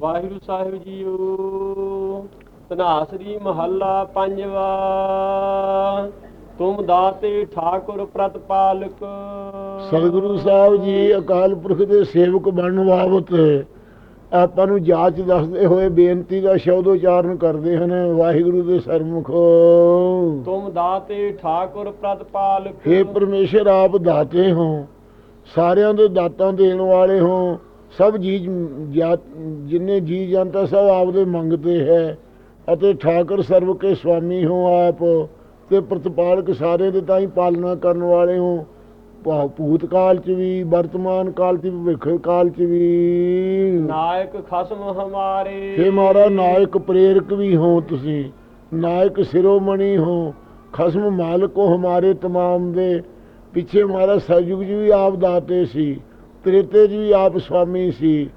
ਵਾਹਿਗੁਰੂ ਸਾਹਿਬ JIO ਤਨਾਸਰੀ ਮਹੱਲਾ ਪੰਜਵਾ। ਤੁਮ ਦਾਤੇ ਠਾਕੁਰ ਪ੍ਰਤਪਾਲਕ। ਸਤਿਗੁਰੂ ਸਾਹਿਬ ਜੀ ਅਕਾਲ ਪੁਰਖ ਦੇ ਸੇਵਕ ਬਣਨ ਬਾਬਤ ਆਪਾਂ ਨੂੰ ਜਾਂਚ ਦੱਸਦੇ ਹੋਏ ਬੇਨਤੀ ਦਾ ਸ਼ਬਦ ਉਚਾਰਨ ਕਰਦੇ ਹਨ ਵਾਹਿਗੁਰੂ ਦੇ ਸਰਮੁਖ। ਤੁਮ ਦਾਤੇ ਠਾਕੁਰ ਪ੍ਰਤਪਾਲਕ। हे ਪਰਮੇਸ਼ਰ ਆਪ ਦਾਤੇ ਹੋ ਸਾਰਿਆਂ ਦੇ ਦਾਤਾਂ ਦੇਣ ਵਾਲੇ ਹੋ ਸਭ ਜੀ ਜਿੰਨੇ ਜੀ ਜਨਤਾ ਸਭ ਆਪਦੇ ਮੰਗਤੇ ਹੈ ਅਤੇ ਠਾਕੁਰ ਸਰਬ ਕੇ ਸੁਆਮੀ ਹੋ ਆਪ ਤੇ ਪ੍ਰਤਪਾਲਕ ਸਾਰੇ ਦੇ ਤਾਂ ਹੀ ਪਾਲਣਾ ਕਰਨ ਵਾਲੇ ਹੋ। ਭਾ- ਭੂਤਕਾਲ ਚ ਵੀ ਵਰਤਮਾਨ ਕਾਲ ਚ ਵੀ ਭਵਿੱਖ ਕਾਲ ਚ ਵੀ। ਨਾਇਕ ਖਸਮ ਹਮਾਰੇ। हे ਮਾਰਾ ਨਾਇਕ ਪ੍ਰੇਰਕ ਵੀ ਹੋ ਤੁਸੀਂ। ਨਾਇਕ ਸਿਰੋਮਣੀ ਹੋ। ਖਸਮ ਮਾਲਕ ਹੋ ਹਮਾਰੇ ਤਮਾਮ ਦੇ। ਪਿੱਛੇ ਮਾਰਾ ਸਤਿਯੁਗ ਜੀ ਵੀ ਆਪ ਦਾਤੇ ਸੀ। ਤ੍ਰੇਤੇ ਜੀ ਵੀ ਆਪ ਸੁਆਮੀ ਸੀ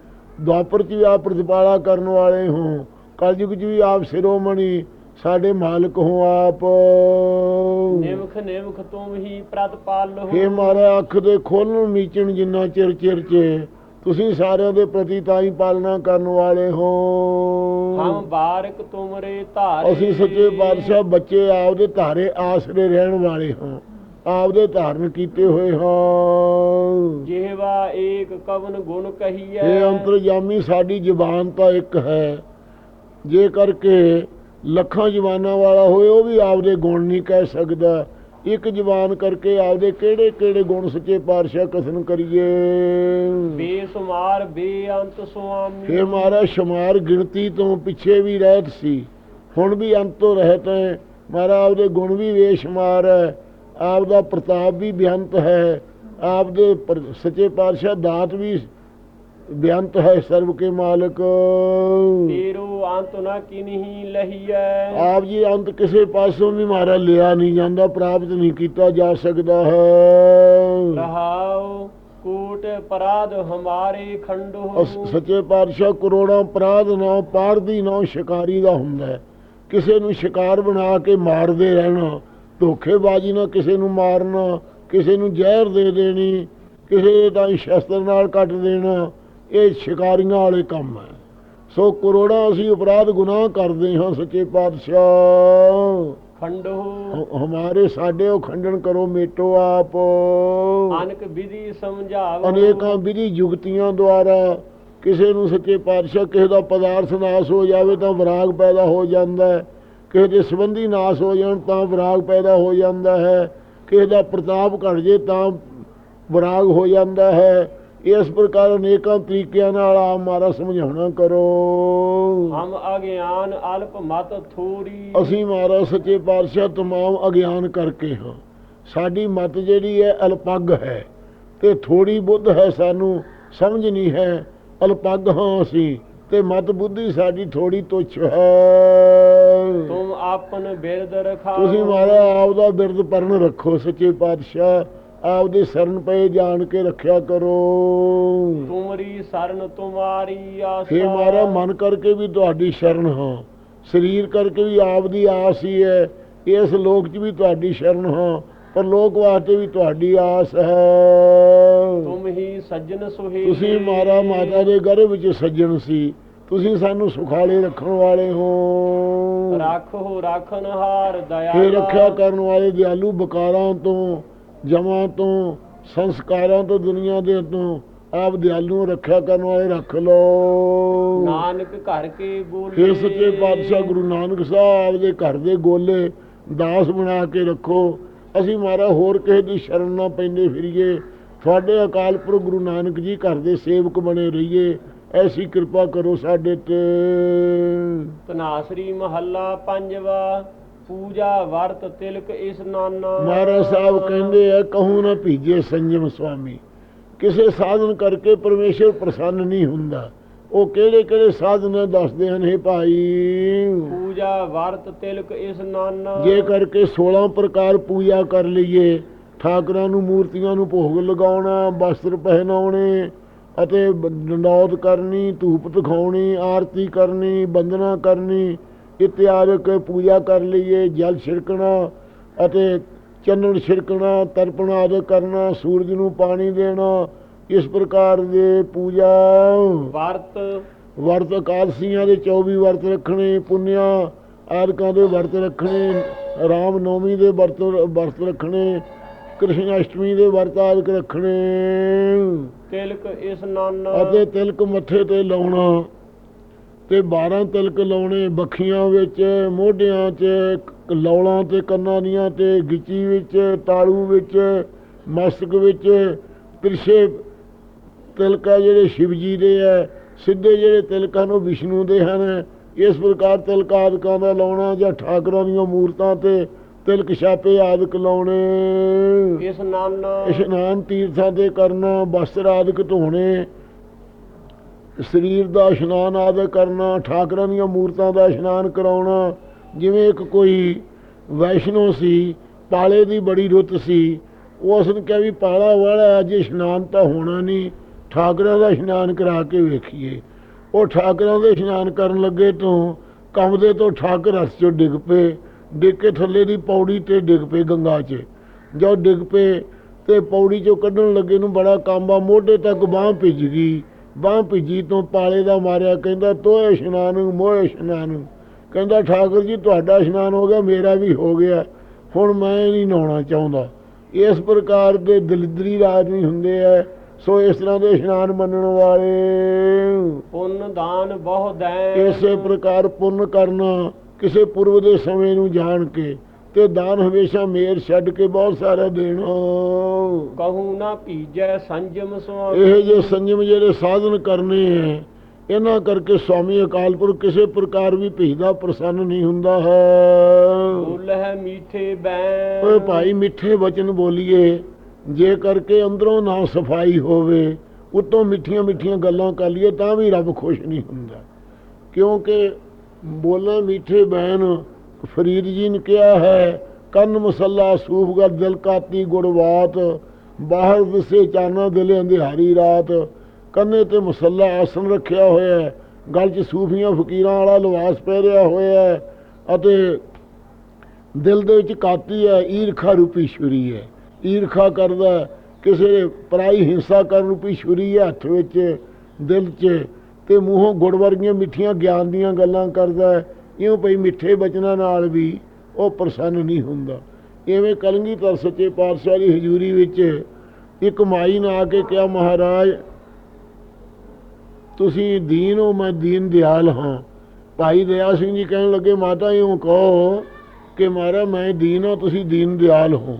ਦੁਆਪਰ ਚ ਵੀ ਆਪ ਪ੍ਰਤਿਪਾਲਾ ਕਰਨ ਵਾਲੇ ਹੋ ਕਲਯੁਗ ਜੀ ਵੀ ਆਪ ਸਿਰੋਮਣੀ ਸਾਡੇ ਮਾਲਕ ਹੋ ਆਪ। ਨਿਮਖ ਨਿਮਖ ਤੁਮ ਹੀ ਪ੍ਰਤਪਾਲੋ हे ਮਾਰਾ ਅੱਖ ਦੇ ਖੋਲਣ ਮੀਚਣ ਜਿੰਨਾ ਚਿਰ ਚਿਰ ਚ ਤੁਸੀਂ ਸਾਰਿਆਂ ਦੇ ਪ੍ਰਤੀ ਤਾਂ ਹੀ ਪਾਲਣਾ ਕਰਨ ਵਾਲੇ ਹੋ। ਹਮ ਬਾਰਕ ਤੁਮਰੇ ਧਾਰੇ। ਅਸੀਂ ਸੱਚੇ ਪਾਤਸ਼ਾਹ ਬੱਚੇ ਆਪਦੇ ਧਾਰੇ ਆਸਰੇ ਰਹਿਣ ਵਾਲੇ ਹਾਂ। ਆਪਦੇ ਧਾਰਨ ਕੀਤੇ ਹੋਏ ਹਾਂ। ਜਿਹਵਾ ਏਕ ਕਵਨ ਗੁਣ ਕਹੀਐ। ਇਹ ਅੰਤਰਜਾਮੀ ਸਾਡੀ ਜ਼ੁਬਾਨ ਤਾਂ ਇੱਕ ਹੈ। ਜੇ ਕਰਕੇ ਲੱਖਾਂ ਜ਼ੁਬਾਨਾਂ ਵਾਲਾ ਹੋਏ ਉਹ ਵੀ ਆਪਦੇ ਗੁਣ ਨਹੀਂ ਕਹਿ ਸਕਦਾ। ਇੱਕ ਜ਼ੁਬਾਨ ਕਰਕੇ ਆਪਦੇ ਕਿਹੜੇ ਕਿਹੜੇ ਗੁਣ ਸੱਚੇ ਪਾਤਸ਼ਾਹ ਕਥਨ ਕਰੀਏ? ਬੇਸੁਮਾਰ ਬੇਅੰਤ ਸੁਆਮੀ। ਇਹ ਮਾਰਾ ਸ਼ਮਾਰ ਗਿਣਤੀ ਤੋਂ ਪਿੱਛੇ ਵੀ ਰਹਿਤ ਸੀ। ਹੁਣ ਵੀ ਅੰਤ ਤੋਂ ਰਹਿਤ ਹੈ। ਮਾਰਾ ਆਪਦੇ ਗੁਣ ਵੀ ਬੇਸ਼ੁਮਾਰ ਹੈ। ਆਪਦਾ ਪ੍ਰਤਾਪ ਵੀ ਬੇਅੰਤ ਹੈ ਆਪਦੇ ਪਰ- ਸੱਚੇ ਪਾਤਸ਼ਾਹ ਦਾਤ ਵੀ ਬੇਅੰਤ ਹੈ ਸਰਬ ਕੇ ਮਾਲਕ। ਤੇਰੋ ਅੰਤ ਨਾ ਕਿਨਹੀ ਲਹੀਐ। ਆਪ ਜੀ ਅੰਤ ਕਿਸੇ ਪਾਸੋਂ ਵੀ ਮਾਰਾ ਲਿਆ ਨਹੀਂ ਜਾਂਦਾ ਪ੍ਰਾਪਤ ਨਹੀਂ ਕੀਤਾ ਜਾ ਸਕਦਾ ਹੈ। ਰਹਾਉ ਕੋਟ ਅਪਰਾਧ ਹਮਾਰੇ ਖੰਡੋ। ਸੱਚੇ ਪਾਤਸ਼ਾਹ ਕਰੋੜਾਂ ਅਪਰਾਧ ਨਾ ਪਾਰਦੀ ਨਾ ਸ਼ਿਕਾਰੀ ਦਾ ਹੁੰਦਾ। ਕਿਸੇ ਨੂੰ ਸ਼ਿਕਾਰ ਬਣਾ ਕੇ ਮਾਰਦੇ ਰਹਿਣਾ ਧੋਖੇਬਾਜ਼ੀ ਨਾਲ ਕਿਸੇ ਨੂੰ ਮਾਰਨਾ ਕਿਸੇ ਨੂੰ ਜ਼ਹਿਰ ਦੇ ਦੇਣੀ ਕਿਸੇ ਦੇ ਸ਼ਸਤਰ ਨਾਲ ਕੱਟ ਦੇਣਾ ਇਹ ਸ਼ਿਕਾਰੀਆਂ ਵਾਲੇ ਕੰਮ ਹੈ। ਸੋ ਕਰੋੜਾਂ ਅਸੀਂ ਅਪਰਾਧ ਗੁਨਾਹ ਕਰਦੇ ਹਾਂ ਸੱਚੇ ਪਾਤਸ਼ਾਹ। ਖੰਡੋ। ਹਮਾਰੇ ਸਾਡੇ ਉਹ ਖੰਡਨ ਕਰੋ ਮੇਟੋ ਆਪ। ਅਨਕ ਵਿਧੀ ਸਮਝਾਵੋ। ਅਨੇਕਾਂ ਵਿਧੀ ਯੁਗਤੀਆਂ ਦੁਆਰਾ ਕਿਸੇ ਨੂੰ ਸੱਚੇ ਪਾਤਸ਼ਾਹ ਕਿਸੇ ਦਾ ਪਦਾਰਥ ਨਾਸ ਹੋ ਜਾਵੇ ਤਾਂ ਵਿਰਾਗ ਪੈਦਾ ਹੋ ਜਾਂਦਾ ਹੈ। ਕਿਸੇ ਦੇ ਸੰਬੰਧੀ ਨਾਸ ਹੋ ਜਾਣ ਤਾਂ ਵਿਰਾਗ ਪੈਦਾ ਹੋ ਜਾਂਦਾ ਹੈ। ਕਿਸੇ ਦਾ ਪ੍ਰਤਾਪ ਘਟ ਜੇ ਤਾਂ ਵਿਰਾਗ ਹੋ ਜਾਂਦਾ ਹੈ। ਇਸ ਪ੍ਰਕਾਰ ਅਨੇਕਾਂ ਤਰੀਕਿਆਂ ਨਾਲ ਆਪ ਮਾਰਾ ਸਮਝਾਉਣਾ ਕਰੋ। ਹਮ ਅਗਿਆਨ ਅਲਪ ਮਤ ਥੋੜੀ। ਅਸੀਂ ਮਾਰਾ ਸੱਚੇ ਪਾਤਸ਼ਾਹ ਤਮਾਮ ਅਗਿਆਨ ਕਰਕੇ ਹਾਂ। ਸਾਡੀ ਮਤ ਜਿਹੜੀ ਹੈ ਅਲਪੱਗ ਹੈ ਤੇ ਥੋੜੀ ਬੁੱਧ ਹੈ ਸਾਨੂੰ ਸਮਝ ਨਹੀਂ ਹੈ। ਅਲਪੱਗ ਹਾਂ ਅਸੀਂ। ਤੇ ਮਤ ਬੁੱਧੀ ਸਾਡੀ ਥੋੜੀ ਤੁੱਛ ਹੈ ਤੁਮ ਆਪਨ ਬਿਰਦ ਰਖਾਓ। ਤੁਸੀਂ ਮਾਰਾ ਆਪਦਾ ਬਿਰਦ ਪਰਨ ਰੱਖੋ ਸੱਚੇ ਪਾਤਸ਼ਾਹ। ਆਪਦੇ ਸ਼ਰਨ ਪਏ ਜਾਣ ਕੇ ਰੱਖਿਆ ਕਰੋ। ਤੁਮਰੀ ਸਰਨ ਤੁਮਾਰੀ ਆਸਾ। हे ਮਾਰਾ ਮਨ ਕਰਕੇ ਵੀ ਤੁਹਾਡੀ ਸ਼ਰਨ ਹਾਂ। ਸਰੀਰ ਕਰਕੇ ਵੀ ਆਪ ਦੀ ਆਸ ਹੀ ਹੈ। ਇਸ ਲੋਕ 'ਚ ਵੀ ਤੁਹਾਡੀ ਸ਼ਰਨ ਹਾਂ। ਪਰ ਲੋਕ ਵਾਸਤੇ ਵੀ ਤੁਹਾਡੀ ਆਸ ਹੈ। ਤੁਮ ਹੀ ਸੱਜਣ ਸੁਹੇਲੇ ਤੁਸੀਂ ਮਾਰਾ ਮਾਤਾ ਦੇ ਗਰਭ ਵਿੱਚ ਸੱਜਣ ਸੀ। ਤੁਸੀਂ ਸਾਨੂੰ ਸੁਖਾਲੇ ਰੱਖਣ ਵਾਲੇ ਹੋ। ਰੱਖੋ ਰਾਖਨ ਹਾਰ ਦਇਆ ਫੇਰ ਰੱਖਿਆ ਕਰਨ ਵਾਲੇ ਦਿਆਲੂ ਬਕਾਰਾਂ ਤੋਂ ਜਮਾਂ ਤੋਂ ਸੰਸਕਾਰਾਂ ਤੋਂ ਦੁਨੀਆ ਦੇ ਤੋਂ ਆਪ ਦਿਆਲੂ ਰੱਖਿਆ ਕਰਨ ਵਾਲੇ ਰੱਖ ਲਓ। ਨਾਨਕ ਘਰ ਕੇ ਬੋਲੇ। ਫਿਰ ਸੱਚੇ ਪਾਤਸ਼ਾਹ ਗੁਰੂ ਨਾਨਕ ਸਾਹਿਬ ਦੇ ਘਰ ਦੇ ਗੋਲੇ ਦਾਸ ਬਣਾ ਕੇ ਰੱਖੋ। ਅਸੀਂ ਮਾਰਾ ਹੋਰ ਕਿਸੇ ਦੀ ਸ਼ਰਨ ਨਾ ਪੈਂਦੇ ਫਿਰੀਏ। ਤੁਹਾਡੇ ਅਕਾਲ ਪੁਰਖ ਗੁਰੂ ਨਾਨਕ ਜੀ ਘਰ ਦੇ ਸੇਵਕ ਬਣੇ ਰਹੀਏ। ਐਸੀ ਕਿਰਪਾ ਕਰੋ ਸਾਡੇ ਤੇ। ਤਨਾਸਰੀ ਮਹੱਲਾ ਪੰਜਵਾ ਪੂਜਾ ਵਰਤ ਤਿਲਕ ਇਸ ਨਾਨਾ। ਮਹਾਰਾਜ ਸਾਹਿਬ ਕਹਿੰਦੇ ਆ ਕਹੂੰ ਨਾ ਭੀਜੇ ਸੰਜਮ ਸੁਆਮੀ। ਕਿਸੇ ਸਾਧਨ ਕਰਕੇ ਪਰਮੇਸ਼ਰ ਪ੍ਰਸੰਨ ਨਹੀਂ ਹੁੰਦਾ। ਉਹ ਕਿਹੜੇ ਕਿਹੜੇ ਸਾਧਨ ਦੱਸਦੇ ਹਨ ਇਹ ਭਾਈ? ਵਰਤ ਤਿਲਕ ਇਸ ਨਾਨਾ ਜੇ ਕਰਕੇ 16 ਪ੍ਰਕਾਰ ਪੂਜਾ ਕਰ ਲਈਏ ਠਾਕਰਾਂ ਨੂੰ ਮੂਰਤੀਆਂ ਨੂੰ ਭੋਗ ਲਗਾਉਣਾ ਵਸਤਰ ਪਹਿਨਾਉਣੇ ਅਤੇ ਡੰਡੌਤ ਕਰਨੀ ਧੂਪ ਦਿਖਾਉਣੀ ਆਰਤੀ ਕਰਨੀ ਬੰਦਨਾ ਕਰਨੀ ਇਤਿਆਦਿਕ ਪੂਜਾ ਕਰ ਲਈਏ ਜਲ ਛਿੜਕਣਾ ਅਤੇ ਚੰਨਣ ਛਿੜਕਣਾ ਤਰਪਣ ਆਦਿ ਕਰਨਾ ਸੂਰਜ ਨੂੰ ਪਾਣੀ ਦੇਣਾ ਇਸ ਪ੍ਰਕਾਰ ਦੇ ਪੂਜਾ। ਵਰਤ। ਵਰਤ ਇਕਾਦਸ਼ੀਆਂ ਦੇ 24 ਵਰਤ ਰੱਖਣੇ ਪੁੰਨਿਆ ਆਦਿਕਾਂ ਦੇ ਵਰਤ ਰੱਖਣੇ ਰਾਮ ਨੌਮੀ ਦੇ ਵਰਤ ਵਰਤ ਰੱਖਣੇ ਕ੍ਰਿਸ਼ਨ ਅਸ਼ਟਮੀ ਦੇ ਵਰਤ ਆਦਿਕ ਰੱਖਣੇ। ਤਿਲਕ ਇਸਨਾਨ ਅਤੇ ਤਿਲਕ ਮੱਥੇ ਤੇ ਲਾਉਣਾ। ਤੇ 12 ਤਿਲਕ ਲਾਉਣੇ ਬੱਖੀਆਂ ਵਿੱਚ ਮੋਢਿਆਂ 'ਚ ਲੌਲਾਂ ਤੇ ਕੰਨਾਂ ਦੀਆਂ ਤੇ ਗਿੱਚੀ ਵਿੱਚ ਤਾਲੂ ਵਿੱਚ ਮਸਤਕ ਵਿੱਚ। ਤਿਰਛੇ ਤਿਲਕ ਜਿਹੜੇ ਸ਼ਿਵ ਜੀ ਦੇ ਆ ਸਿੱਧੇ ਜਿਹੜੇ ਤਿਲਕ ਉਹ ਵਿਸ਼ਨੂੰ ਦੇ ਹਨ। ਇਸ ਪ੍ਰਕਾਰ ਤਿਲਕ ਆਦਿਕਾਂ ਦਾ ਲਾਉਣਾ ਜਾਂ ਠਾਕਰਾਂ ਦੀਆਂ ਮੂਰਤਾਂ ਤੇ ਤਿਲਕ ਛਾਪੇ ਆਦਿਕ ਲਾਉਣੇ। ਇਸਨਾਨ ਇਸ਼ਨਾਨ ਤੀਰਥਾਂ ਤੇ ਕਰਨਾ ਵਸਤਰ ਆਦਿਕ ਧੋਣੇ ਸਰੀਰ ਦਾ ਇਸ਼ਨਾਨ ਆਦਿਕ ਕਰਨਾ ਠਾਕਰਾਂ ਦੀਆਂ ਮੂਰਤਾਂ ਦਾ ਇਸ਼ਨਾਨ ਕਰਾਉਣਾ ਜਿਵੇਂ ਇੱਕ ਕੋਈ ਵੈਸ਼ਨੋ ਸੀ ਪਾਲੇ ਦੀ ਬੜੀ ਰੁੱਤ ਸੀ ਉਸ ਨੇ ਕਿਹਾ ਵੀ ਪਾਲਾ ਵਾਲਾ ਅੱਜ ਇਸ਼ਨਾਨ ਤਾਂ ਹੋਣਾ ਨਹੀਂ ਠਾਕਰਾਂ ਦਾ ਇਸ਼ਨਾਨ ਕਰਾ ਕੇ ਵੇਖੀਏ। ਉਹ ਠਾਕਰਾਂ ਦੇ ਇਸ਼ਨਾਨ ਕਰਨ ਲੱਗੇ ਤੋਂ ਕੰਬਦੇ ਤੋਂ ਠਾਕਰ ਹੱਸ ਚੋਂ ਡਿੱਗ ਪਏ, ਡਿੱਗ ਕੇ ਥੱਲੇ ਦੀ ਪੌੜੀ ਤੇ ਡਿੱਗ ਪਏ ਗੰਗਾ 'ਚ। ਜਦ ਡਿੱਗ ਪਏ ਤੇ ਪੌੜੀ ਚੋਂ ਕੱਢਣ ਲੱਗੇ ਨੂੰ ਬੜਾ ਕਾਂਬਾ ਮੋਢੇ ਤੱਕ ਬਾਹ ਭਿੱਜ ਗਈ। ਬਾਹ ਭਿੱਜੀ ਤੋਂ ਪਾਲੇ ਦਾ ਮਾਰਿਆ ਕਹਿੰਦਾ ਤੋਏ ਇਸ਼ਨਾਨ ਮੋਏ ਇਸ਼ਨਾਨ। ਕਹਿੰਦਾ, ਠਾਕੁਰ ਜੀ, ਤੁਹਾਡਾ ਇਸ਼ਨਾਨ ਹੋ ਗਿਆ, ਮੇਰਾ ਵੀ ਹੋ ਗਿਆ। ਹੁਣ ਮੈਂ ਨਹੀਂ ਨਹਾਉਣਾ ਚਾਹੁੰਦਾ। ਇਸ ਪ੍ਰਕਾਰ ਦੇ ਦਲਿਦਰੀ ਰਾਜ ਆਦਮੀ ਹੁੰਦੇ ਆ। ਸੋ ਇਸ ਤਰ੍ਹਾਂ ਦੇ ਇਸ਼ਨਾਨ ਮੰਨਣ ਵਾਲੇ ਪੁੰਨ ਦਾਨ ਬਹੁ ਦੈਨ ਇਸੇ ਪ੍ਰਕਾਰ ਪੁੰਨ ਕਰਨਾ ਕਿਸੇ ਪੁਰਬ ਦੇ ਸਮੇਂ ਨੂੰ ਜਾਣ ਕੇ ਤੇ ਦਾਨ ਹਮੇਸ਼ਾ ਮੇਰ ਛੱਡ ਕੇ ਬਹੁਤ ਸਾਰਾ ਦੇਣਾ। ਕਹੂ ਨਾ ਭੀਜੈ ਸੰਜਮ ਸੁਆਮੀ ਇਹ ਜੇ ਸੰਜਮ ਜਿਹੜੇ ਸਾਧਨ ਕਰਨੇ ਹੈ ਇਹਨਾਂ ਕਰਕੇ ਸਵਾਮੀ ਅਕਾਲ ਪੁਰਖ ਕਿਸੇ ਪ੍ਰਕਾਰ ਵੀ ਭੇਜਦਾ ਪ੍ਰਸੰਨ ਨਹੀਂ ਹੁੰਦਾ ਹੈ। ਬੋਲ ਹੈ ਮੀਠੇ ਬੈਨ ਓਏ ਭਾਈ ਮਿੱਠੇ ਵਚਨ ਬੋਲੀਏ। ਜੇ ਕਰਕੇ ਅੰਦਰੋਂ ਨਾ ਸਫ਼ਾਈ ਹੋਵੇ, ਉਤੋਂ ਮਿੱਠੀਆਂ ਮਿੱਠੀਆਂ ਗੱਲਾਂ ਕਰ ਲਈਏ, ਤਾਂ ਵੀ ਰੱਬ ਖੁਸ਼ ਨਹੀਂ ਹੁੰਦਾ। ਕਿਉਂਕਿ ਬੋਲਾਂ ਮਿੱਠੇ ਬੈਨ ਫਰੀਦ ਜੀ ਨੇ ਕਿਹਾ ਹੈ, ਕੰਨ ਮਸੱਲਾ ਸੂਫ਼ਗਰ ਦਿਲ ਕਾਤੀ ਗੁੜਵਾਤ ਬਾਹਰ ਵਿਸੇ ਚਾਨਾ ਦਿਲ ਅੰਧਿਆਰੀ ਰਾਤ। ਕੰਨੇ ਤੇ ਮਸੱਲਾ ਆਸਨ ਰੱਖਿਆ ਹੋਇਆ ਹੈ, ਗਲ 'ਚ ਸੂਫੀਆਂ ਫਕੀਰਾਂ ਵਾਲਾ ਲਿਬਾਸ ਪਹਿਰਿਆ ਹੋਇਆ ਹੈ ਅਤੇ ਦਿਲ ਦੇ ਵਿੱਚ ਕਾਤੀ ਹੈ, ਈਰਖਾ ਰੂਪੀ ਛੁਰੀ ਹੈ। ਈਰਖਾ ਕਰਦਾ ਕਿਸੇ ਪਰਾਈ ਹਿੰਸਾ ਕਰਨ ਰੂਪੀ ਛੁਰੀ ਹੈ ਹੱਥ ਵਿੱਚ, ਦਿਲ 'ਚ, ਤੇ ਮੂੰਹੋਂ ਗੁੜ ਵਰਗੀਆਂ ਮਿੱਠੀਆਂ ਗਿਆਨ ਦੀਆਂ ਗੱਲਾਂ ਕਰਦਾ ਇਉਂ ਭਈ ਮਿੱਠੇ ਬਚਨਾਂ ਨਾਲ ਵੀ ਉਹ ਪ੍ਰਸੰਨ ਨਹੀਂ ਹੁੰਦਾ। ਇਵੇਂ ਐਵੇਂ ਕਲਗੀਧਰ ਸੱਚੇ ਪਾਤਸ਼ਾਹ ਦੀ ਹਜ਼ੂਰੀ ਵਿੱਚ ਇੱਕ ਮਾਈ ਨੇ ਆ ਕੇ ਕਿਹਾ, ਮਹਾਰਾਜ, ਤੁਸੀਂ ਦੀਨ ਹੋ, ਮੈਂ ਦੀਨ ਦਿਆਲ ਹਾਂ। ਭਾਈ ਦਇਆ ਸਿੰਘ ਜੀ ਕਹਿਣ ਲੱਗੇ, ਮਾਤਾ, ਇਉਂ ਕਹੋ ਕਿ ਮਾਰਾ ਮੈਂ ਦੀਨ ਹਾਂ, ਤੁਸੀਂ ਦੀਨ ਦਿਆਲ ਹੋ।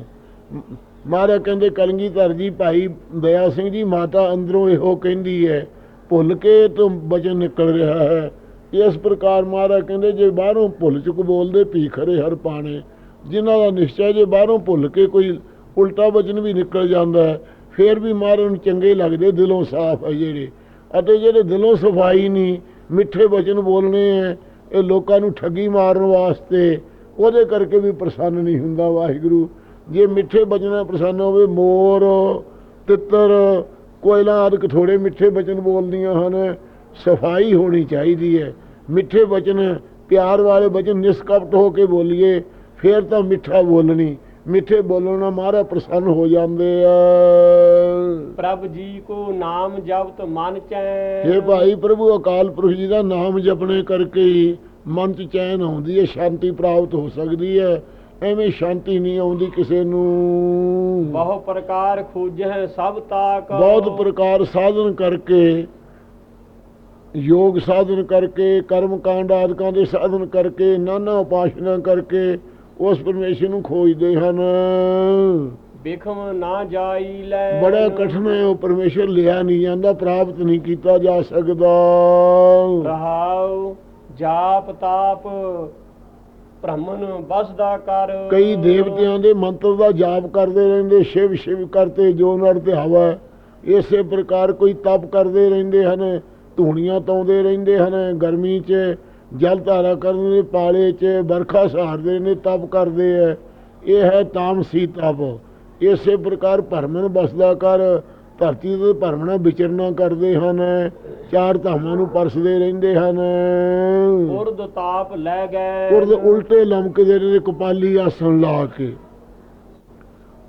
ਮਹਾਰਾਜ ਕਹਿੰਦੇ ਕਲਗੀਧਰ ਜੀ ਭਾਈ ਦਇਆ ਸਿੰਘ ਜੀ, ਮਾਤਾ ਅੰਦਰੋਂ ਇਹੋ ਕਹਿੰਦੀ ਹੈ, ਭੁੱਲ ਕੇ ਤੋਂ ਬਚਨ ਨਿਕਲ ਰਿਹਾ ਹੈ। ਇਸ ਪ੍ਰਕਾਰ ਮਹਾਰਾਜ ਕਹਿੰਦੇ, ਜੇ ਬਾਹਰੋਂ ਭੁੱਲ ਚੁੱਕ ਬੋਲਦੇ ਭੀਖਰੇ ਹਰ ਪਾਣੇ। ਜਿਨ੍ਹਾਂ ਦਾ ਨਿਸ਼ਚੈ ਜੇ ਬਾਹਰੋਂ ਭੁੱਲ ਕੇ ਕੋਈ ਉਲਟਾ ਵਚਨ ਵੀ ਨਿਕਲ ਜਾਂਦਾ ਹੈ, ਫੇਰ ਵੀ ਮਹਾਰਾਜ ਨੂੰ ਚੰਗੇ ਲੱਗਦੇ, ਦਿਲੋਂ ਸਾਫ਼ ਹੈ ਜਿਹੜੇ। ਅਤੇ ਜਿਹੜੇ ਦਿਲੋਂ ਸਫ਼ਾਈ ਨਹੀਂ, ਮਿੱਠੇ ਵਚਨ ਬੋਲਣੇ ਹੈ, ਇਹ ਲੋਕਾਂ ਨੂੰ ਠੱਗੀ ਮਾਰਨ ਵਾਸਤੇ, ਉਹਦੇ ਕਰਕੇ ਵੀ ਪ੍ਰਸੰਨ ਨਹੀਂ ਹੁੰਦਾ ਵਾਹਿਗੁਰੂ। ਜੇ ਮਿੱਠੇ ਬਚਨਾਂ ਪ੍ਰਸੰਨ ਹੋਵੇ ਮੋਰ ਤਿੱਤਰ ਕੋਇਲਾਂ ਆਦਿਕ ਥੋੜੇ ਮਿੱਠੇ ਬਚਨ ਬੋਲਦੀਆਂ ਹਨ। ਸਫ਼ਾਈ ਹੋਣੀ ਚਾਹੀਦੀ ਹੈ। ਮਿੱਠੇ ਬਚਨ ਪਿਆਰ ਵਾਲੇ ਬਚਨ ਨਿਸਕਪਟ ਹੋ ਕੇ ਬੋਲੀਏ ਫੇਰ ਤਾਂ ਮਿੱਠਾ ਬੋਲਣੀ। ਮਿੱਠੇ ਬੋਲਣ ਨਾਲ ਮਹਾਰਾ ਪ੍ਰਸੰਨ ਹੋ ਜਾਂਦੇ ਆ। ਪ੍ਰਭ ਜੀ ਕੋ ਨਾਮ ਜਪਤ ਮਨ ਚੈਨ ਇਹ ਭਾਈ ਪ੍ਰਭੂ ਅਕਾਲ ਪੁਰਖ ਜੀ ਦਾ ਨਾਮ ਜਪਣੇ ਕਰਕੇ ਹੀ ਮਨ 'ਚ ਚੈਨ ਆਉਂਦੀ ਹੈ ਸ਼ਾਂਤੀ ਪ੍ਰਾਪਤ ਹੋ ਸਕਦੀ ਹੈ। ਐਵੇਂ ਸ਼ਾਂਤੀ ਨਹੀਂ ਆਉਂਦੀ ਕਿਸੇ ਨੂੰ। ਬਹੁ ਪ੍ਰਕਾਰ ਖੋਜਹਿ ਸਭ ਤਾਕ। ਬਹੁਤ ਪ੍ਰਕਾਰ ਸਾਧਨ ਕਰਕੇ ਯੋਗ ਸਾਧਨ ਕਰਕੇ ਕਰਮ ਕਾਂਡ ਆਦਿਕਾਂ ਦੇ ਸਾਧਨ ਕਰਕੇ ਨਾਨਾ ਉਪਾਸ਼ਨਾ ਕਰਕੇ ਉਸ ਪਰਮੇਸ਼ਰ ਨੂੰ ਖੋਜਦੇ ਹਨ। ਬਿਖਮ ਨਾ ਜਾਈ ਲੈ। ਬੜਾ ਕਠਿਨ ਹੈ ਉਹ ਪਰਮੇਸ਼ਰ ਲਿਆ ਨਹੀਂ ਜਾਂਦਾ ਪ੍ਰਾਪਤ ਨਹੀਂ ਕੀਤਾ ਜਾ ਸਕਦਾ। ਰਹਾਉ ਜਾਪ ਤਾਪ ਭ੍ਰਮਨ ਬਸਦਾ ਕਰ। ਕਈ ਦੇਵਤਿਆਂ ਦੇ ਮੰਤਰ ਦਾ ਜਾਪ ਕਰਦੇ ਰਹਿੰਦੇ, ਸ਼ਿਵ ਸ਼ਿਵ ਕਰਤੇ, ਜੋ ਨਰ ਤੇ ਹਵਾ ਇਸੇ ਪ੍ਰਕਾਰ ਕੋਈ ਤਪ ਕਰਦੇ ਰਹਿੰਦੇ ਹਨ, ਧੂਣੀਆਂ ਤਾਉਂਦੇ ਰਹਿੰਦੇ ਹਨ, ਗਰਮੀ 'ਚ ਜਲ ਧਾਰਾ ਕਰਨ ਦੇ ਪਾਲੇ 'ਚ ਵਰਖਾ ਸਹਾਰਦੇ ਨੇ, ਤਪ ਕਰਦੇ ਐ ਇਹ ਹੈ ਤਾਮਸੀ ਤਪ। ਇਸੇ ਪ੍ਰਕਾਰ ਭਰਮਨ ਬਸਦਾ ਕਰ ਧਰਤੀ ਤੇ ਭਰਮਣਾ ਵਿਚਰਨਾ ਕਰਦੇ ਹਨ ਚਾਰ ਧਾਮਾਂ ਨੂੰ ਪਰਸਦੇ ਰਹਿੰਦੇ ਹਨ। ਉਰਦ ਤਾਪ ਲੈ ਗਏ। ਉਰਦ ਉਲਟੇ ਲਮਕਦੇ ਨੇ ਕਪਾਲੀ ਆਸਣ ਲਾ ਕੇ।